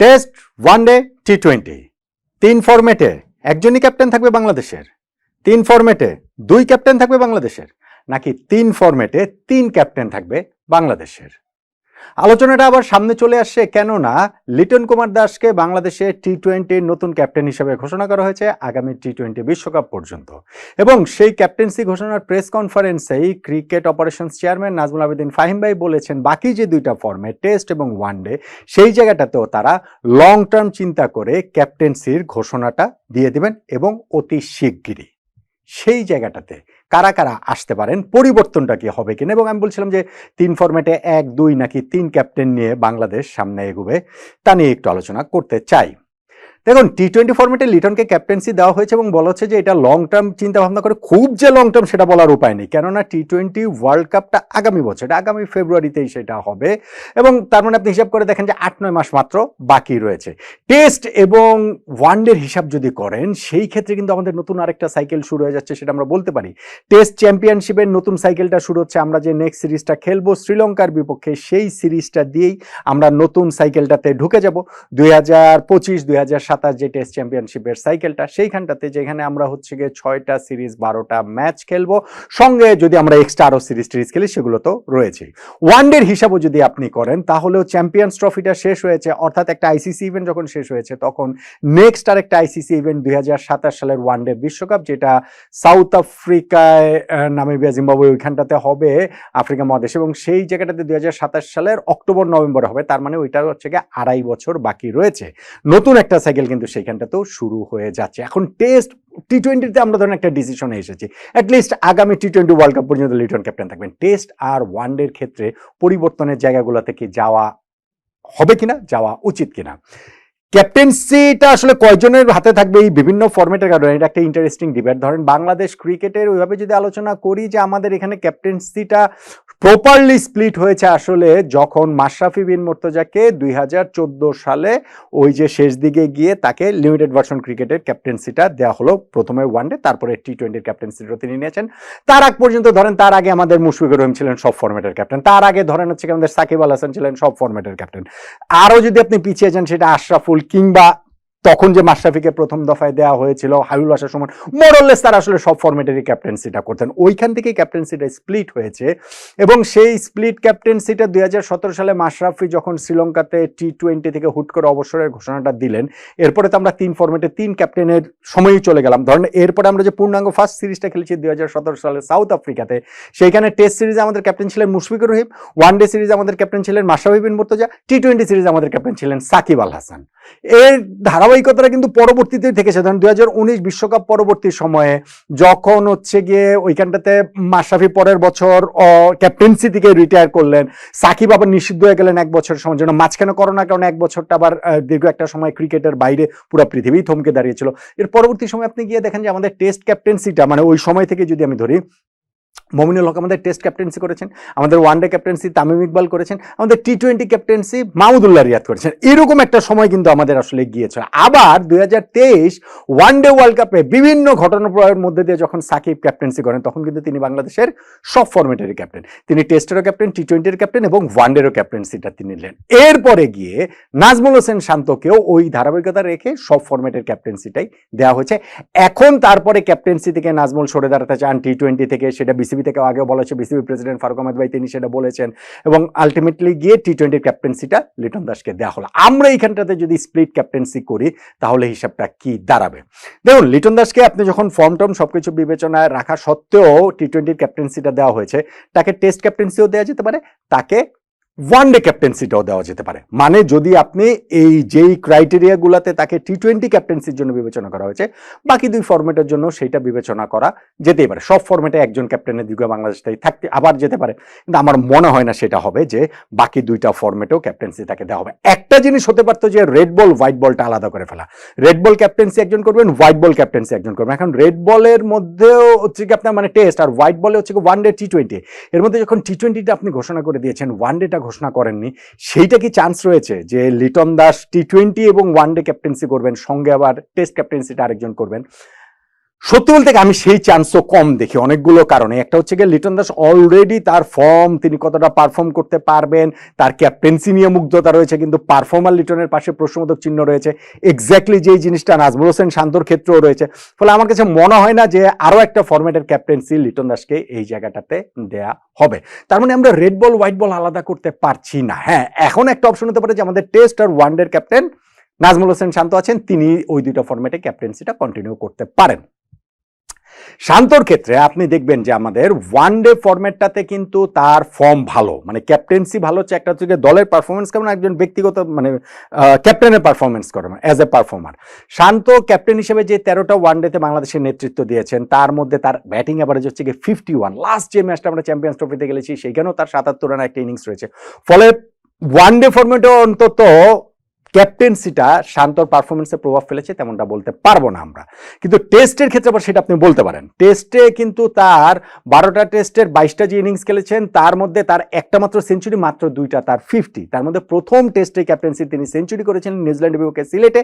Test one day T twenty তিন ফরম্যাটে একজনই ক্যাপ্টেন থাকবে বাংলাদেশের। তিন ফরম্যাটে দুই ক্যাপ্টেন থাকবে বাংলাদেশের। নাকি তিন ফরম্যাটে তিন ক্যাপ্টেন থাকবে বাংলাদেশের। আলোচনাটা আবার সামনে চলে আসছে কেননা লিটন কুমার দাসকে বাংলাদেশে টি টোয়েন্টির নতুন ক্যাপ্টেন হিসেবে ঘোষণা করা হয়েছে আগামী টি টোয়েন্টি বিশ্বকাপ পর্যন্ত। এবং সেই ক্যাপ্টেন্সি ঘোষণার press কনফারেন্সেই cricket operations chairman Nazmul Abedin Fahim ভাই বলেছেন, বাকি যে দুইটা ফর্মে, টেস্ট এবং ওয়ানডে সেই জায়গাটাতেও তারা লং টার্ম চিন্তা করে ক্যাপ্টেন্সির ঘোষণাটা দিয়ে দেবেন এবং অতি শিগগিরই। সেই জায়গাটাতে কারা কারা আসতে পারেন, পরিবর্তনটা কি হবে কিনা? এবং আমি বলছিলাম যে তিন ফরম্যাটে এক, দুই নাকি তিন ক্যাপ্টেন নিয়ে বাংলাদেশ সামনে এগোবে, তা নিয়ে একটু আলোচনা করতে চাই। দেখুন টি টোয়েন্টি ফর্মেটে লিটনকে ক্যাপ্টেন্সি দেওয়া হয়েছে এবং বলা হচ্ছে যে এটা লং টার্ম চিন্তা ভাবনা করে খুব যে লং টার্ম সেটা বলার উপায় নেই। কেননা টি টোয়েন্টি ওয়ার্ল্ড কাপটা আগামী বছর আগামী ফেব্রুয়ারিতেই সেটা হবে এবং তার মানে আপনি হিসাব করে দেখেন যে আট নয় মাস মাত্র বাকি রয়েছে। টেস্ট এবং ওয়ানডের হিসাব যদি করেন, সেই ক্ষেত্রে কিন্তু আমাদের নতুন আরেকটা সাইকেল শুরু হয়ে যাচ্ছে সেটা আমরা বলতে পারি। টেস্ট চ্যাম্পিয়নশিপের নতুন সাইকেলটা শুরু হচ্ছে, আমরা যে নেক্সট সিরিজটা খেলব শ্রীলঙ্কার বিপক্ষে, সেই সিরিজটা দিয়েই আমরা নতুন সাইকেলটাতে ঢুকে যাব। দুই হাজার পঁচিশ, দুই হাজার সাতাশ যে টেস্ট চ্যাম্পিয়নশিপের সাইকেলটা, সেইখানটাতে যেখানে আমরা হচ্ছে গিয়ে ছয়টা সিরিজ, বারোটা ম্যাচ খেলব। সঙ্গে যদি আমরা এক্সট্রা আরও সিরিজ টিরিজ খেলি, সেগুলো তো রয়েছে ওয়ানডের হিসাবও যদি আপনি করেন, তাহলেও চ্যাম্পিয়ন্স ট্রফিটা শেষ হয়েছে। অর্থাৎ একটা আইসিসি ইভেন্ট যখন শেষ হয়েছে, তখন নেক্সট আর একটা আইসিসি ইভেন্ট দুই সালের ওয়ানডে বিশ্বকাপ, যেটা সাউথ আফ্রিকায় নামিবিয়া জিম্বাবুয়ে ওইখানটাতে হবে, আফ্রিকা মহাদেশ। এবং সেই জায়গাটাতে দুই হাজার সাতাশ সালের অক্টোবর নভেম্বরে হবে, তার মানে ওইটা হচ্ছে গিয়ে আড়াই বছর বাকি রয়েছে। নতুন একটা সাইকেল কিন্তু সেখানটাতেও শুরু হয়ে যাচ্ছে। এখন টেস্ট টি টোয়েন্টিতে আমরা ধরেন একটা ডিসিশনে এসেছি। অ্যাটলিস্ট আগামী টি টোয়েন্টি ওয়ার্ল্ড কাপ পর্যন্ত লিটন ক্যাপ্টেন থাকবেন। টেস্ট আর ওয়ানডের ক্ষেত্রে পরিবর্তনের জায়গাগুলো থেকে যাওয়া হবে কিনা, যাওয়া উচিত কিনা? ক্যাপ্টেন্সিটা আসলে কয়জনের হাতে থাকবে এই বিভিন্ন ফরম্যাটের কারণে? এটা একটা ইন্টারেস্টিং ডিবেট ধরেন বাংলাদেশ ক্রিকেটের ওইভাবে যদি আলোচনা করি যে আমাদের এখানে ক্যাপ্টেন্সিটা প্রপারলি স্প্লিট হয়েছে আসলে যখন মাশরাফি বিন মোর্তজাকে দুই সালে ওই যে শেষ দিকে গিয়ে তাকে লিমিটেড ভার্সন ক্রিকেটের ক্যাপ্টেন্সিটা দেওয়া হলো প্রথমে ওয়ানডে তারপরে টি টোয়েন্টির ক্যাপ্টেন্সিটা তিনি নিয়েছেন। তার আগ পর্যন্ত ধরেন তার আগে আমাদের মুশফিকুর রহিম ছিলেন সব ফরম্যাটের ক্যাপ্টেন তার আগে ধরেন হচ্ছে আমাদের সাকিব আল হাসান ছিলেন সব ফরম্যাটের ক্যাপ্টেন আরও যদি আপনি পিছিয়ে যান সেটা আশরাফুল Bull King তখন যে মাশরাফিকে প্রথম দফায় দেওয়া হয়েছিল, হাবিবুল আসার সময় মোরললেস তারা আসলে সব ফরম্যাটেরই ক্যাপ্টেন্সিটা করতেন। ওইখান থেকেই ক্যাপ্টেন্সিটা স্প্লিট হয়েছে এবং সেই স্প্লিট ক্যাপ্টেন্সিটা দুই হাজার সতেরো সালে মাশরাফি যখন শ্রীলঙ্কাতে টি টোয়েন্টি থেকে হুট করে অবসরের ঘোষণাটা দিলেন, এরপরে তো আমরা তিন ফরম্যাটে তিন ক্যাপ্টেনের সময়ই চলে গেলাম। ধরেন এরপরে আমরা যে পূর্ণাঙ্গ ফার্স্ট সিরিজটা খেলেছি দুই হাজার সতেরো সালে সাউথ আফ্রিকাতে সেইখানে টেস্ট সিরিজে আমাদের ক্যাপ্টেন ছিলেন মুশফিকুর রহিম ওয়ান ডে সিরিজে আমাদের ক্যাপ্টেন ছিলেন মাশরাফি বিন মুর্তজা টি টোয়েন্টি সিরিজে আমাদের ক্যাপ্টেন ছিলেন সাকিব আল হাসান। এর ধারাবাহিকতাটা কিন্তু পরবর্তীতে থেকেছে। ধরেন দুই বিশ্বকাপ পরবর্তী সময়ে যখন হচ্ছে গিয়ে ওইখানটাতে মাশরাফি পরের বছর ক্যাপ্টেন্সি থেকে রিটায়ার করলেন। সাকিব আবার নিষিদ্ধ হয়ে গেলেন এক বছরের সময় জন্য। মাঝখানে করোনার কারণে এক বছরটা আবার দীর্ঘ একটা সময় ক্রিকেটের বাইরে পুরো পৃথিবী থমকে দাঁড়িয়েছিল। এর পরবর্তী সময় আপনি গিয়ে দেখেন যে আমাদের টেস্ট ক্যাপ্টেন্সিটা মানে ওই সময় থেকে যদি আমি ধরি মমিনুল হক আমাদের টেস্ট ক্যাপ্টেন্সি করেছেন, আমাদের ওয়ানডে ক্যাপ্টেন্সি তামিম ইকবাল করেছেন, আমাদের T twenty captaincy Mahmudullah Riyad করেছেন। এরকম একটা সময় কিন্তু আমাদের আসলে গিয়েছে। আবার দুই হাজার তেইশ ওয়ানডে ওয়ার্ল্ড কাপে বিভিন্ন ঘটনাপ্রয়ের মধ্যে দিয়ে যখন সাকিব ক্যাপ্টেন্সি করেন, তখন কিন্তু তিনি বাংলাদেশের সব ফরম্যাটেরই ক্যাপ্টেন তিনি টেস্টেরও ক্যাপ্টেন টি টোয়েন্টির ক্যাপ্টেন এবং ওয়ানডেরও ক্যাপ্টেন্সিটা তিনি নিলেন। এরপরে গিয়ে নাজমুল হোসেন শান্তকেও ওই ধারাবাহিকতা রেখে সব ফরম্যাটের ক্যাপ্টেন্সিটাই দেওয়া হয়েছে। এখন তারপরে ক্যাপ্টেন্সি থেকে নাজমুল সরে দাঁড়াতে চান টি টোয়েন্টি থেকে, সেটা বিসিবি থেকে আগেও বলা হয়েছে, বিসিবি প্রেসিডেন্ট ফারুক আহমেদ ভাই তিনি সেটা বলেছেন এবং আলটিমেটলি গিয়ে টি টোয়েন্টির ক্যাপ্টেন্সিটা লিটন দাসকে দেওয়া হলো। আমরা এইখানটাতে যদি স্প্লিট ক্যাপ্টেন্সি করি, তাহলে হিসাবটা কি দাঁড়াবে? দেখুন, লিটন দাসকে আপনি যখন ফর্ম টর্ম সবকিছু বিবেচনায় রাখা সত্ত্বেও টি টোয়েন্টির ক্যাপ্টেন্সিটা দেওয়া হয়েছে, তাকে টেস্ট ক্যাপ্টেন্সিও দেওয়া যেতে পারে, তাকে ওয়ান ডে ক্যাপ্টেন্সিটাও দেওয়া যেতে পারে। মানে যদি আপনি এই যেই ক্রাইটেরিয়াগুলোতে তাকে টি টোয়েন্টি ক্যাপ্টেন্সির জন্য বিবেচনা করা হয়েছে, বাকি দুই ফরম্যাটের জন্য সেইটা বিবেচনা করা যেতেই পারে। সব ফরম্যাটে একজন ক্যাপ্টেনের দিকে বাংলাদেশটাই থাকতে আবার যেতে পারে। কিন্তু আমার মনে হয় না সেটা হবে যে বাকি দুইটা ফরম্যাটেও ক্যাপ্টেন্সি তাকে দেওয়া হবে। একটা জিনিস হতে পারতো যে রেড বল হোয়াইট বলটা আলাদা করে ফেলা। রেড বল ক্যাপ্টেন্সি একজন করবেন হোয়াইট বল ক্যাপ্টেন্সি একজন করবেন। এখন রেড বলের মধ্যেও হচ্ছে কি আপনার মানে টেস্ট আর হোয়াইট বলে হচ্ছে ওয়ান ডে টি টোয়েন্টি এর মধ্যে যখন টি টোয়েন্টিটা আপনি ঘোষণা করে দিয়েছেন ওয়ান ডেটা ঘোষণা করেননি। সেইটা কি চান্স রয়েছে যে লিটন দাস টি টোয়েন্টি এবং ওয়ান ডে ক্যাপ্টেন্সি করবেন, সঙ্গে আবার টেস্ট ক্যাপ্টেন্সিটা আরেকজন করবেন? সত্যি বলতে আমি সেই চান্সও কম দেখি অনেকগুলো কারণে। একটা হচ্ছে গিয়ে লিটন দাস অলরেডি তার ফর্ম তিনি কতটা পারফর্ম করতে পারবেন, তার ক্যাপ্টেন্সি নিয়ে মুগ্ধতা রয়েছে, কিন্তু পারফর্মার লিটনের পাশে প্রশ্নবোধক চিহ্ন রয়েছে। এক্স্যাক্টলি যেই জিনিসটা নাজমুল হোসেন শান্তর ক্ষেত্রেও রয়েছে। ফলে আমার কাছে মনে হয় না যে আরও একটা ফরম্যাটের ক্যাপ্টেন্সি লিটন দাসকে এই জায়গাটাতে দেয়া হবে। তার মানে আমরা রেড বল হোয়াইট বল আলাদা করতে পারছি না। হ্যাঁ এখন একটা অপশন হতে পারে যে আমাদের টেস্ট আর ওয়ানডের ক্যাপ্টেন নাজমুল হোসেন শান্ত আছেন, তিনি ওই দুইটা ফরম্যাটে ক্যাপ্টেন্সিটা কন্টিনিউ করতে পারেন। শান্তর ক্ষেত্রে আপনি দেখবেন যে আমাদের ওয়ান ডে ফরম্যাটটাতে কিন্তু তার ফর্ম ভালো। মানে ক্যাপ্টেন্সি ভালো হচ্ছে একটা হচ্ছে দলের পারফরমেন্স কেমন, একজন ব্যক্তিগত মানে ক্যাপ্টেনের পারফরমেন্স করে as a performer Shanto captain হিসেবে যে তেরোটা ওয়ান ডেতে বাংলাদেশের নেতৃত্ব দিয়েছেন, তার মধ্যে তার ব্যাটিং অ্যাভারেজ হচ্ছে গিয়ে ফিফটি ওয়ান লাস্ট যে ম্যাচটা আমরা চ্যাম্পিয়ন্স ট্রফিতে গেলেছি সেখানেও তার সাতাত্তর রানের একটা ইনিংস রয়েছে। ফলে ওয়ান ডে ফরম্যাটে অন্তত ক্যাপ্টেন্সিটা শান্তর পারফরমেন্সে প্রভাব ফেলেছে, তেমনটা বলতে পারব না আমরা। কিন্তু টেস্টের ক্ষেত্রে আবার সেটা আপনি বলতে পারেন। টেস্টে কিন্তু তার বারোটা টেস্টের বাইশটা যে ইনিংস খেলেছেন, তার মধ্যে তার একটা মাত্র সেঞ্চুরি মাত্র দুইটা, তার ফিফটি তার মধ্যে প্রথম টেস্টে ক্যাপ্টেন্সি তিনি সেঞ্চুরি করেছিলেন নিউজিল্যান্ড বিপক্ষে সিলেটে।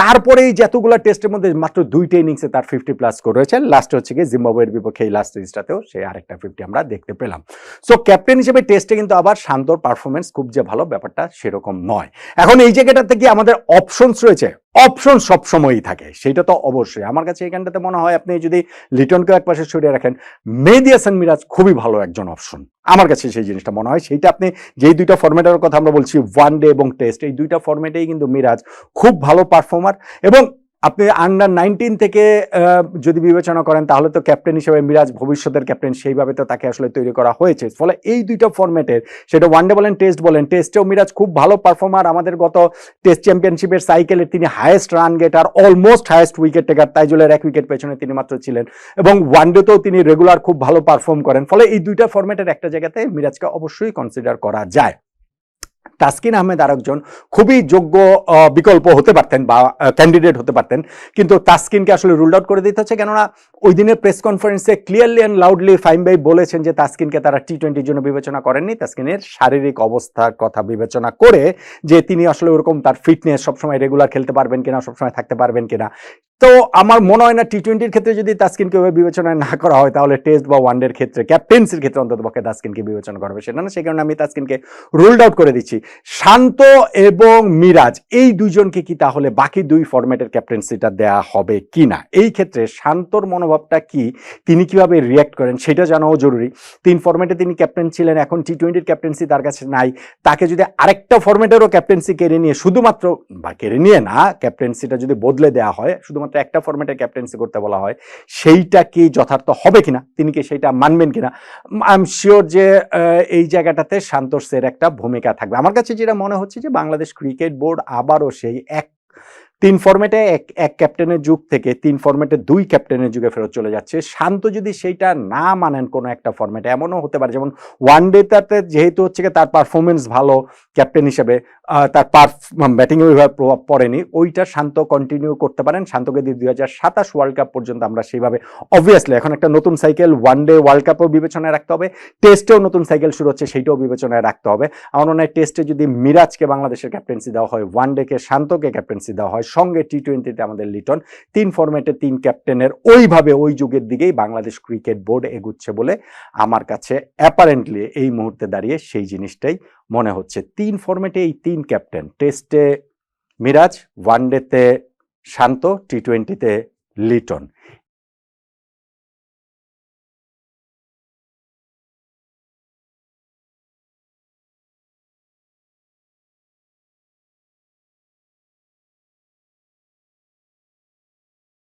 তারপরেই যতগুলো টেস্টের মধ্যে মাত্র দুইটা ইনিংসে তার ফিফটি প্লাস স্কোর রয়েছে লাস্ট হচ্ছে গিয়ে জিম্বাবুয়ের বিপক্ষে এই লাস্ট সিরিজটাতেও সে আরেকটা ফিফটি আমরা দেখতে পেলাম। সো ক্যাপ্টেন হিসেবে টেস্টে কিন্তু আবার শান্তর পারফরমেন্স খুব যে ভালো, ব্যাপারটা সেরকম নয়। এখন এই জায়গাটাতে কি আমাদের অপশনস রয়েছে। অপশন সবসময়ই থাকে, সেটা তো অবশ্যই। আমার কাছে এখানটাতে মনে হয় আপনি যদি লিটনকে এক পাশে সরিয়ে রাখেন মেহেদি হাসান মিরাজ খুবই ভালো একজন অপশন আমার কাছে সেই জিনিসটা মনে হয়, সেইটা আপনি যেই দুইটা ফরম্যাটের কথা আমরা বলছি ওয়ান ডে এবং টেস্ট এই দুইটা ফরম্যাটেই কিন্তু মিরাজ খুব ভালো পারফর্মার এবং আপনি আন্ডার নাইনটিন থেকে যদি বিবেচনা করেন, তাহলে তো ক্যাপ্টেন হিসেবে মিরাজ ভবিষ্যতের ক্যাপ্টেন সেইভাবে তো তাকে আসলে তৈরি করা হয়েছে। ফলে এই দুইটা ফরম্যাটের সেটা ওয়ানডে বলেন টেস্ট বলেন টেস্টেও মিরাজ খুব ভালো পারফর্মার আমাদের গত টেস্ট চ্যাম্পিয়নশিপের সাইকেলে তিনি highest run getter almost highest wicket taker তাইজুলের এক উইকেট পেছনে তিনি মাত্র ছিলেন। এবং ওয়ানডেতেও তিনি রেগুলার খুব ভালো পারফর্ম করেন। ফলে এই দুইটা ফরম্যাটের একটা জায়গাতে মিরাজকে অবশ্যই কনসিডার করা যায়। তাসকিন আহমেদ আরেকজন খুবই যোগ্য বিকল্প হতে পারতেন বা ক্যান্ডিডেট হতে পারতেন। কিন্তু তাসকিনকে আসলে রুল আউট করে দিতে হচ্ছে। কেননা ওই দিনের প্রেস কনফারেন্সে ক্লিয়ারলি অ্যান্ড লাউডলি ফাইম ভাই বলেছেন যে তাসকিনকে তারা টি টোয়েন্টির জন্য বিবেচনা করেননি। তাসকিনের শারীরিক অবস্থার কথা বিবেচনা করে যে তিনি আসলে ওরকম তার ফিটনেস সবসময় রেগুলার খেলতে পারবেন কিনা, সবসময় থাকতে পারবেন কিনা তো আমার মনে হয় না টি টোয়েন্টির ক্ষেত্রে যদি তাস্কিনকে ওইভাবে বিবেচনা না করা হয়, তাহলে টেস্ট বা ওয়ানডের ক্ষেত্রে ক্যাপ্টেন্সির ক্ষেত্রে অন্তত পক্ষে তাসকিনকে বিবেচনা করবে সেটা না সেই কারণে আমি তাস্কিনকে রুলড আউট করে দিচ্ছি। শান্ত এবং মিরাজ, এই দুইজনকে কি তাহলে বাকি দুই ফরম্যাটের ক্যাপ্টেন্সিটা দেয়া হবে কি না এই ক্ষেত্রে শান্তর মনোভাবটা কি? তিনি কীভাবে রিয়্যাক্ট করেন? সেটা জানাও জরুরি। তিন ফরম্যাটে তিনি ক্যাপ্টেন ছিলেন, এখন টি টোয়েন্টির ক্যাপ্টেন্সি তার কাছে নাই। তাকে যদি আরেকটা ফরম্যাটেরও ক্যাপ্টেন্সি কেড়ে নিয়ে, শুধুমাত্র, বা কেড়ে নিয়ে না ক্যাপ্টেন্সিটা যদি বদলে দেওয়া হয়, শুধুমাত্র একটা ফরম্যাটে ক্যাপ্টেন্সি করতে বলা হয়, সেইটা কি যথার্থ হবে কিনা, তিনি কি সেইটা মানবেন কিনা আই এম শিওর যে এই জায়গাটাতে সান্তোষের একটা ভূমিকা থাকবে। আমার কাছে যেটা মনে হচ্ছে যে, বাংলাদেশ ক্রিকেট বোর্ড আবারও সেই এক তিন ফরম্যাটে এক এক ক্যাপ্টেনের যুগ থেকে তিন ফরম্যাটে দুই ক্যাপ্টেনের যুগে ফেরত চলে যাচ্ছে। শান্ত যদি সেইটা না মানেন কোনো একটা ফরম্যাটে এমনও হতে পারে, যেমন ওয়ান ডেটাতে যেহেতু হচ্ছে গিয়ে তার পারফরমেন্স ভালো ক্যাপ্টেন হিসেবে তার পার ব্যাটিং ওইভাবে প্রভাব পড়েনি, ওইটা শান্ত কন্টিনিউ করতে পারেন। শান্তকে দিয়ে দুই হাজার সাতাশ ওয়ার্ল্ড কাপ পর্যন্ত আমরা সেইভাবে অবভিয়াসলি এখন একটা নতুন সাইকেল ওয়ান ডে ওয়ার্ল্ড কাপও বিবেচনায় রাখতে হবে টেস্টেও নতুন সাইকেল শুরু হচ্ছে, সেইটাও বিবেচনায় রাখতে হবে। আমার মনে হয় টেস্টে যদি মিরাজকে বাংলাদেশের ক্যাপ্টেন্সি দেওয়া হয় ওয়ান ডেকে শান্তকে ক্যাপ্টেন্সি দেওয়া হয় সঙ্গে টি টোয়েন্টিতে আমাদের লিটন। তিন ফরম্যাটে তিন ক্যাপ্টেনের ওইভাবে ওই যুগের দিকেই বাংলাদেশ ক্রিকেট বোর্ড এগুচ্ছে বলে আমার কাছে অ্যাপারেন্টলি এই মুহূর্তে দাঁড়িয়ে সেই জিনিসটাই মনে হচ্ছে। তিন ফরম্যাটে এই তিন ক্যাপ্টেন টেস্টে মিরাজ ওয়ান ডেতে শান্ত টি টোয়েন্টিতে লিটন।